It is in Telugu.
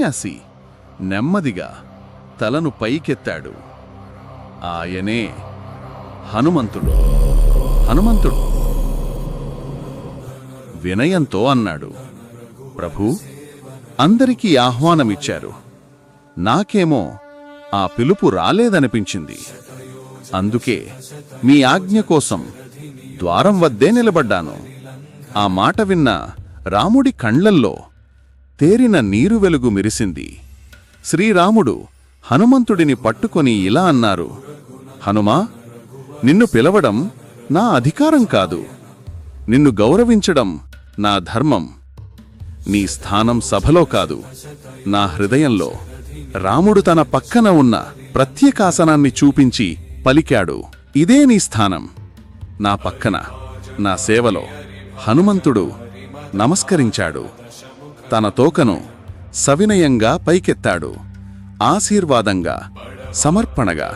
సన్యాసి నెమ్మదిగా తలను పైకెత్తాడు. ఆయనే హనుమంతుడు. హనుమంతుడు. వినయంతో అన్నాడు ప్రభూ అందరికీ ఆహ్వానమిచ్చారు. నాకేమో ఆ పిలుపు రాలేదనిపించింది. అందుకే మీ ఆజ్ఞ కోసం ద్వారం వద్దే నిలబడ్డాను. ఆ మాట విన్న రాముడి కండ్లల్లో తేరిన నీరు వెలుగు మెరిసింది. శ్రీరాముడు హనుమంతుడిని పట్టుకొని ఇలా అన్నారు హనుమా నిన్ను పిలవడం నా అధికారం కాదు. నిన్ను గౌరవించడం నా ధర్మం. నీ స్థానం సభలో కాదు నా హృదయంలో రాముడు తన పక్కన ఉన్న ప్రత్యేకాసనాన్ని చూపించి పలికాడు. ఇదే నీ స్థానం. నా పక్కన నా సేవలో హనుమంతుడు నమస్కరించాడు. తన తోకను సవినయంగా పైకెత్తాడు. ఆశీర్వాదంగా సమర్పణగా.